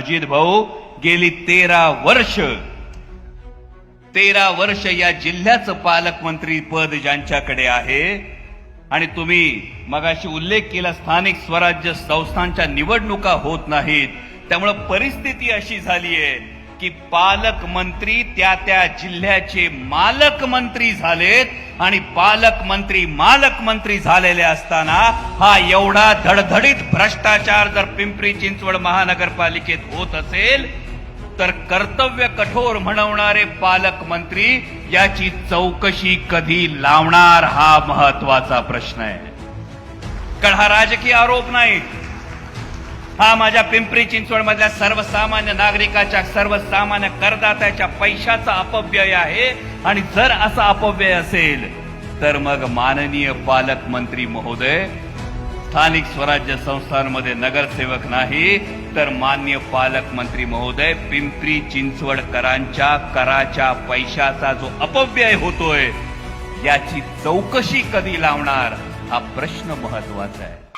अजित भाऊ गेली तेरा वर्ष. तेरा वर्ष या जिल्ह्याचं पालकमंत्री पद ज्यांच्याकडे आहे आणि तुम्ही मगाशी उल्लेख केला स्थानिक स्वराज्य संस्थांच्या निवडणुका होत नाहीत त्यामुळं परिस्थिती अशी झाली आहे की पालकमंत्री त्या त्या जिल्ह्याचे मालकमंत्री झालेत आणि पालकमंत्री मालकमंत्री झालेले असताना हा एवढा धडधडीत भ्रष्टाचार जर पिंपरी चिंचवड महानगरपालिकेत होत असेल तर कर्तव्य कठोर म्हणवणारे पालकमंत्री याची चौकशी कधी लावणार हा महत्त्वाचा प्रश्न आहे. कारण हा राजकीय आरोप नाही. हा माझ्या पिंपरी चिंचवड मधल्या सर्वसामान्य नागरिकाच्या सर्वसामान्य करदात्याच्या पैशाचा अपव्यय आहे. आणि जर असा अपव्यय असेल तर मग माननीय पालकमंत्री महोदय स्थानिक स्वराज्य संस्थांमध्ये नगरसेवक नाही तर मान्य पालकमंत्री महोदय पिंपरी चिंचवडकरांच्या कराच्या पैशाचा जो अपव्यय होतोय याची चौकशी कधी लावणार हा प्रश्न महत्त्वाचा आहे.